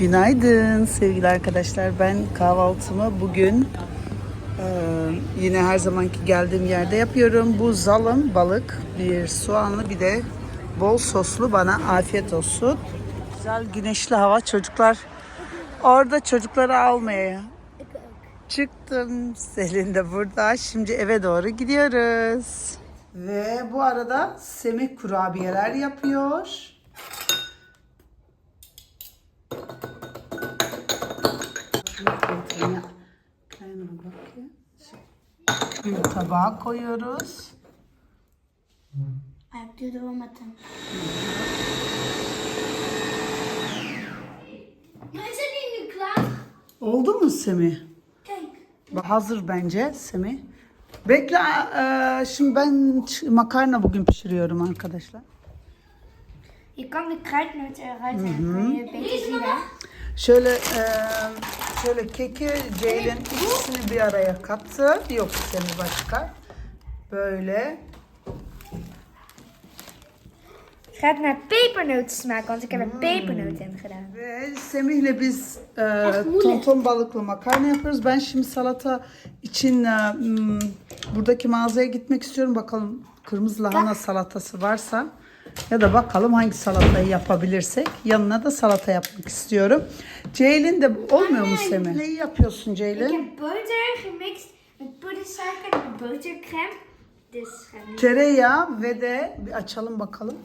Günaydın sevgili arkadaşlar. Ben kahvaltımı bugün e, yine her zamanki geldiğim yerde yapıyorum. Bu zalım balık, bir soğanlı bir de bol soslu bana afiyet olsun. Güzel güneşli hava çocuklar. Orada çocukları almaya çıktım. Selin de burada. Şimdi eve doğru gidiyoruz. Ve bu arada Semih kurabiyeler yapıyor. Met hem. Maar is het niet nu klaar? Oldu mu Semih? Kijk. Hazır bence Semih. Bekle, eee, şimdi ben makarna bugün pişiriyorum arkadaşlar. Je kan de kruidnoot eruit en kun je. Şöyle eee, şöyle keki Ceylin ikisini bir araya kattı. Yok Semih başka. Böyle. Gaat naar pepernoten smaken, want ik heb er pepernoten in gedaan. Ve Semih'le biz eee moeilijk. tonton balıklı makarna yapıyoruz. Ben şimdi salata için hmm, buradaki mağazaya gitmek istiyorum. Bakalım kırmızı lahana salatası varsa ya da bakalım hangi salatayı yapabilirsek. Yanına da salata yapmak istiyorum. Ceylin de olmuyor mu Semih? Neyi yapıyorsun Ik Ceylin? heb boter gemixt met poedersuiker en botercrème. Dus gaan we Tereyağı ve de bir açalım bakalım.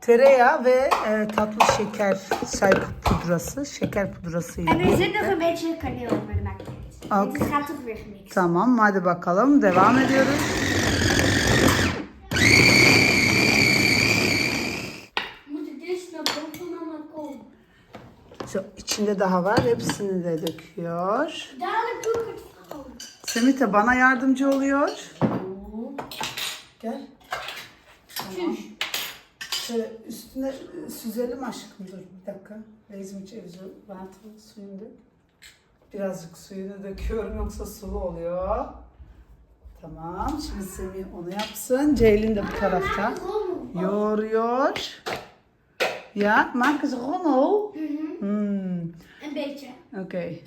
Tereyağı ve e, tatlı şeker çay pudrası, şeker pudrası En er ile. zit nog een beetje kaneel in, maar dat maakt niet uit. Oké. Dit gaat toch weer gemixt. Tamam hadi bakalım devam ediyoruz. Moet ik deze naar boven mama komen? Şu içinde daha var hepsini de döküyor. Semih de bana yardımcı oluyor. Gel. Tamam. Şöyle üstüne süzelim aşkım dur bir dakika. Bezmiş evci ben suyunu dök. Birazcık suyunu döküyorum yoksa sulu oluyor. Tamam şimdi Semih onu yapsın. Ceylin de bu tarafta. Yoğuruyor. Ya, maak eens rommel. Hmm. Beetje. Okey.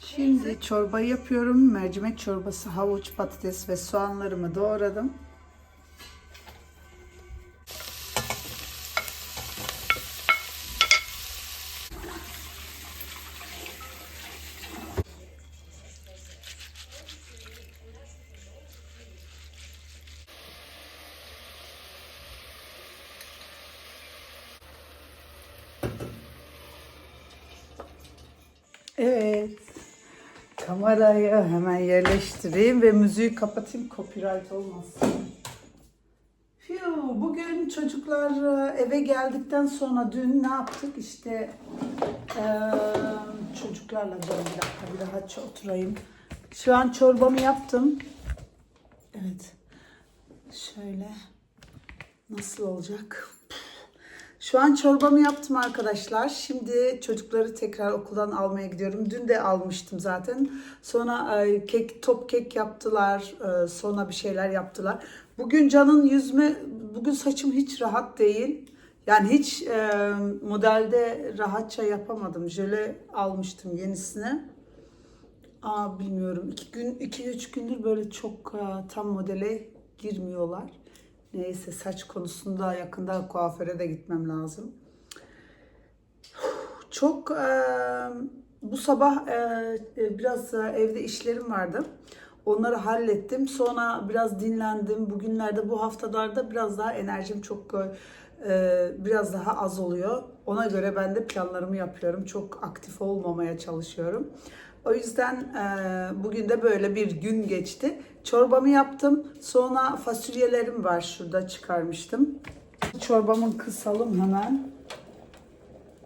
Şimdi çorbayı yapıyorum. Mercimek çorbası, havuç, patates ve soğanlarımı doğradım. Evet. Kamerayı hemen yerleştireyim ve müziği kapatayım copyright olmasın. Fiu, bugün çocuklar e, eve geldikten sonra dün ne yaptık? İşte eee, çocuklarla dur bir dakika bir daha ç- oturayım. Şu an çorbamı yaptım. Evet. Şöyle. Nasıl olacak? Şu an çorbamı yaptım arkadaşlar. Şimdi çocukları tekrar okuldan almaya gidiyorum. Dün de almıştım zaten. Sonra kek, top kek yaptılar. E, sonra bir şeyler yaptılar. Bugün Can'ın yüzme, bugün saçım hiç rahat değil. Yani hiç e, modelde rahatça yapamadım. Jöle almıştım yenisini. Aa bilmiyorum. İki gün, iki üç gündür böyle çok e, tam modele girmiyorlar. Neyse saç konusunda yakında kuaföre de gitmem lazım. Çok e, bu sabah e, e, biraz e, evde işlerim vardı. Onları hallettim. Sonra biraz dinlendim. Bugünlerde bu haftalarda biraz daha enerjim çok e, biraz daha az oluyor. Ona göre ben de planlarımı yapıyorum. Çok aktif olmamaya çalışıyorum. O yüzden e, bugün de böyle bir gün geçti. Çorbamı yaptım. Sonra fasulyelerim var şurada çıkarmıştım. Çorbamı kısalım hemen.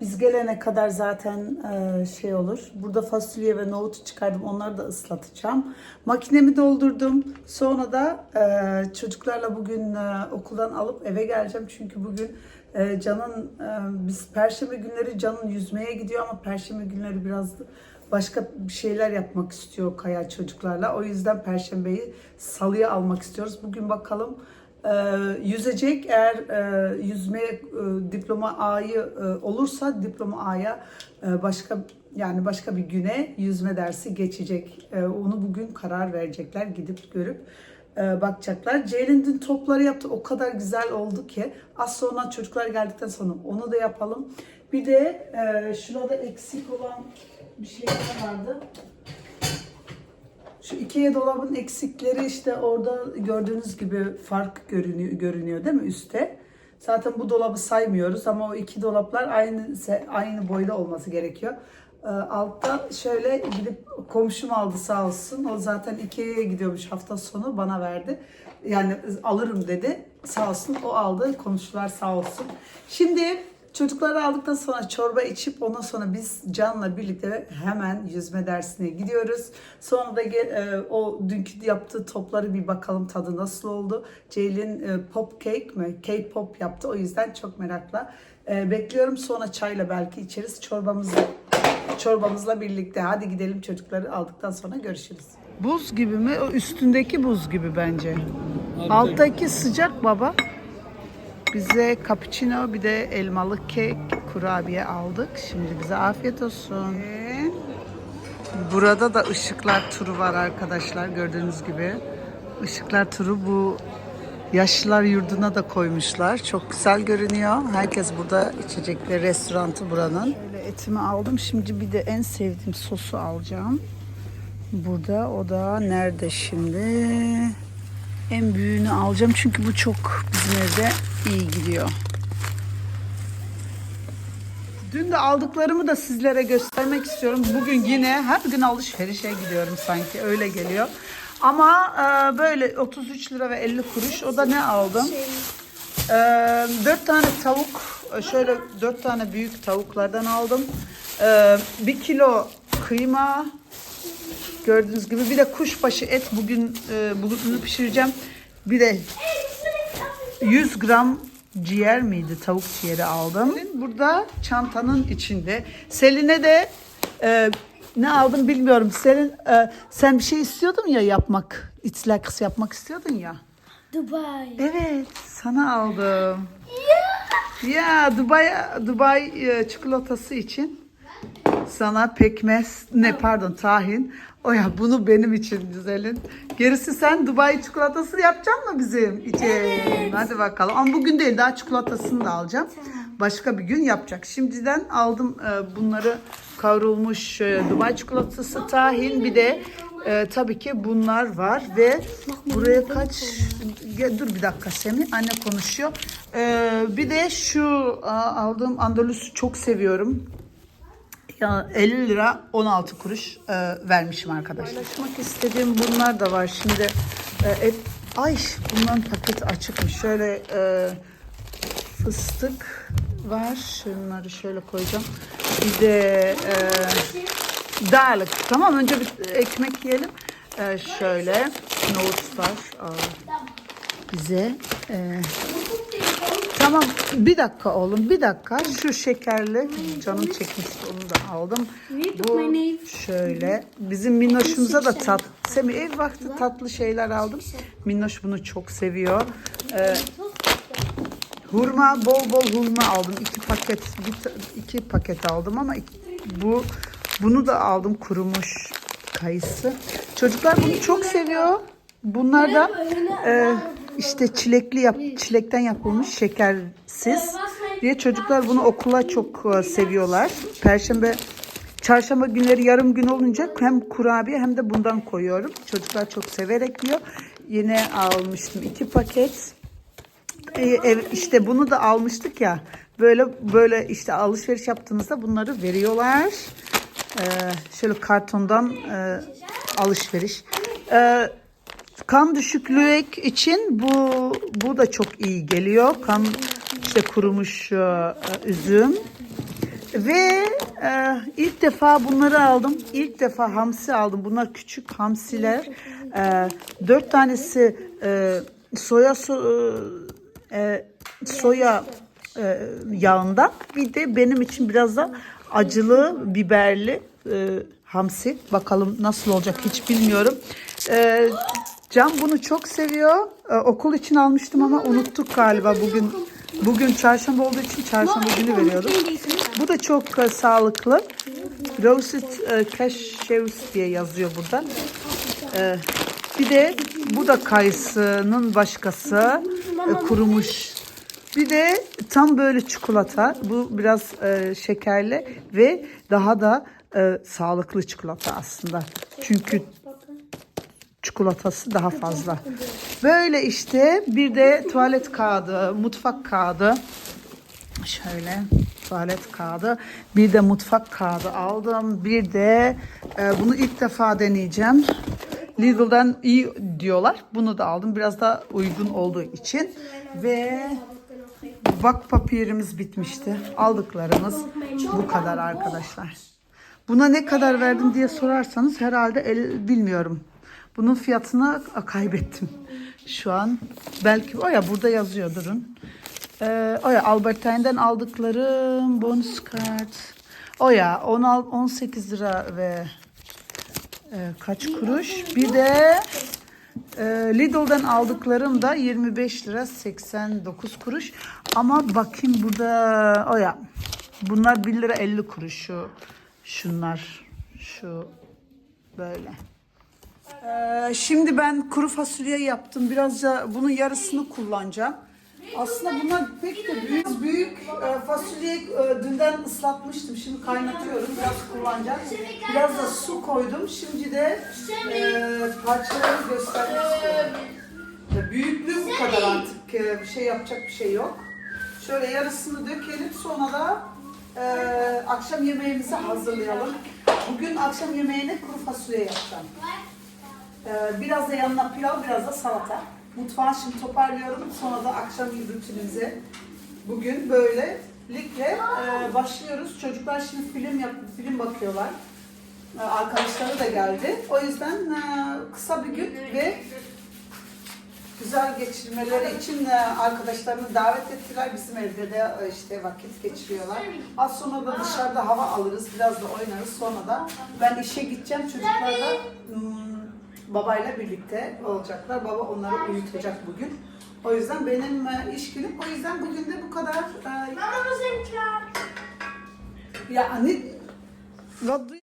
Biz gelene kadar zaten e, şey olur. Burada fasulye ve nohutu çıkardım. Onları da ıslatacağım. Makinemi doldurdum. Sonra da e, çocuklarla bugün e, okuldan alıp eve geleceğim. Çünkü bugün e, Can'ın e, biz perşembe günleri Can'ın yüzmeye gidiyor ama perşembe günleri biraz başka bir şeyler yapmak istiyor Kaya çocuklarla. O yüzden perşembeyi salıya almak istiyoruz. Bugün bakalım e, yüzecek. Eğer e, yüzme e, diploma A'yı e, olursa diploma A'ya e, başka yani başka bir güne yüzme dersi geçecek. E, onu bugün karar verecekler. Gidip görüp e, bakacaklar. Ceylin dün topları yaptı. O kadar güzel oldu ki az sonra çocuklar geldikten sonra onu da yapalım. Bir de e, şurada eksik olan bir şeyler vardı. Şu Ikea dolabın eksikleri işte orada gördüğünüz gibi fark görünüyor, görünüyor değil mi üstte? Zaten bu dolabı saymıyoruz ama o iki dolaplar aynı aynı boyda olması gerekiyor. Ee, altta şöyle gidip komşum aldı sağ olsun. O zaten Ikea'ya gidiyormuş hafta sonu bana verdi. Yani alırım dedi. Sağ olsun o aldı. Komşular sağ olsun. Şimdi Çocukları aldıktan sonra çorba içip ondan sonra biz Can'la birlikte hemen yüzme dersine gidiyoruz. Sonra da gel- e, o dünkü yaptığı topları bir bakalım tadı nasıl oldu. Ceylin e, pop cake mi? Cake pop yaptı. O yüzden çok merakla e, bekliyorum. Sonra çayla belki içeriz çorbamızla çorbamızla birlikte. Hadi gidelim çocukları aldıktan sonra görüşürüz. Buz gibi mi? O üstündeki buz gibi bence. Alttaki sıcak baba. Bize cappuccino bir de elmalı kek kurabiye aldık. Şimdi bize afiyet olsun. Burada da ışıklar turu var arkadaşlar gördüğünüz gibi. Işıklar turu bu yaşlılar yurduna da koymuşlar. Çok güzel görünüyor. Herkes burada içecekleri restorantı buranın. Böyle etimi aldım. Şimdi bir de en sevdiğim sosu alacağım. Burada o da nerede şimdi? En büyüğünü alacağım çünkü bu çok bizim evde iyi gidiyor. Dün de aldıklarımı da sizlere göstermek istiyorum. Bugün yine her gün alışverişe gidiyorum sanki öyle geliyor. Ama e, böyle 33 lira ve 50 kuruş. O da ne aldım? E, 4 tane tavuk, e, şöyle 4 tane büyük tavuklardan aldım. E, 1 kilo kıyma, Gördüğünüz gibi bir de kuşbaşı et bugün e, bunu pişireceğim. Bir de 100 gram ciğer miydi? Tavuk ciğeri aldım. Burada çantanın içinde. Selin'e de e, ne aldım bilmiyorum. Selin e, sen bir şey istiyordun ya yapmak. İtlaks yapmak istiyordun ya. Dubai. Evet, sana aldım. Ya Dubai Dubai e, çikolatası için sana pekmez ne pardon tahin. O ya bunu benim için güzelin. Gerisi sen Dubai çikolatası yapacak mı bizim için? Hadi bakalım. Ama bugün değil daha çikolatasını da alacağım. Başka bir gün yapacak. Şimdiden aldım e, bunları kavrulmuş e, Dubai çikolatası tahin bir de e, tabii ki bunlar var ve buraya kaç Ya dur bir dakika Semih anne konuşuyor. E, bir de şu a, aldığım Andalus'u çok seviyorum. Ya 50 lira 16 kuruş e, vermişim arkadaşlar. Paylaşmak istediğim bunlar da var. Şimdi e, et, ay bunların paketi açıkmış. Şöyle e, fıstık var. Şunları şöyle koyacağım. Bir de e, dağlık. Tamam önce bir ekmek yiyelim. E, şöyle nohut var. Aa, bize e, Tamam bir dakika oğlum bir dakika şu şekerli canım çekmişti onu da aldım. Bu şöyle bizim Minnoş'umuza da tat. Semih ev vakti tatlı şeyler aldım. Minnoş bunu çok seviyor. Ee, hurma bol bol hurma aldım. iki paket bir, iki paket aldım ama bu bunu da aldım kurumuş kayısı. Çocuklar bunu çok seviyor. Bunlar da e, işte çilekli yap, çilekten yapılmış şekersiz diye çocuklar bunu okula çok e, seviyorlar. Perşembe Çarşamba günleri yarım gün olunca hem kurabiye hem de bundan koyuyorum. Çocuklar çok severek yiyor. Yine almıştım iki paket. Ee, işte bunu da almıştık ya. Böyle böyle işte alışveriş yaptığınızda bunları veriyorlar. Ee, şöyle kartondan e, alışveriş. Ee, kan düşüklüğü için bu bu da çok iyi geliyor. Kan işte kurumuş e, e, üzüm. Ve e, ilk defa bunları aldım. İlk defa hamsi aldım. Bunlar küçük hamsiler. E, dört tanesi e, soya so- e, soya e, yağından. Bir de benim için biraz da acılı, biberli e, hamsi. Bakalım nasıl olacak hiç bilmiyorum. E, Can bunu çok seviyor. Ee, okul için almıştım ama unuttuk galiba bugün. Bugün çarşamba olduğu için çarşamba günü veriyoruz. Bu da çok e, sağlıklı. Roasted e, cashews diye yazıyor burada. Ee, bir de bu da kayısının başkası. e, kurumuş. Bir de tam böyle çikolata. Bu biraz e, şekerli ve daha da e, sağlıklı çikolata aslında. Çünkü çikolatası daha fazla. Böyle işte bir de tuvalet kağıdı, mutfak kağıdı. Şöyle tuvalet kağıdı. Bir de mutfak kağıdı aldım. Bir de e, bunu ilk defa deneyeceğim. Lidl'dan iyi diyorlar. Bunu da aldım. Biraz da uygun olduğu için. Ve bak papirimiz bitmişti. Aldıklarımız bu kadar arkadaşlar. Buna ne kadar verdim diye sorarsanız herhalde el, bilmiyorum. Bunun fiyatını kaybettim. Şu an belki o ya burada yazıyor durun. Ee, o ya Albertine'den aldıklarım bonus kart. O ya 10, 18 lira ve e, kaç kuruş. Bir de e, Lidl'dan aldıklarım da 25 lira 89 kuruş. Ama bakayım burada o ya bunlar 1 lira 50 kuruş şu şunlar şu böyle. Ee, şimdi ben kuru fasulye yaptım. Birazca bunun yarısını kullanacağım. Aslında bunlar pek de büyük. Büyük e, fasulyeyi e, dünden ıslatmıştım. Şimdi kaynatıyorum. Biraz kullanacağım. Biraz da su koydum. Şimdi de e, parçaları göstermek istiyorum. Ya büyüklüğü bu kadar artık. E, bir şey yapacak bir şey yok. Şöyle yarısını dökelim. Sonra da e, akşam yemeğimizi hazırlayalım. Bugün akşam yemeğine kuru fasulye yapacağım. Ee, biraz da yanına pilav, biraz da salata. Mutfağı şimdi toparlıyorum. Sonra da akşam rutinimize bugün böylelikle e, başlıyoruz. Çocuklar şimdi film yap, film bakıyorlar. Ee, arkadaşları da geldi. O yüzden e, kısa bir gün ve güzel geçirmeleri için e, arkadaşlarını davet ettiler. Bizim evde de e, işte vakit geçiriyorlar. Az sonra da dışarıda hava alırız, biraz da oynarız. Sonra da ben işe gideceğim. Çocuklar da hmm, babayla birlikte olacaklar. Baba onları uyutacak bugün. O yüzden benim e, iş günüm. O yüzden bugün de bu kadar. e, Mama, zijn klaar. ya doe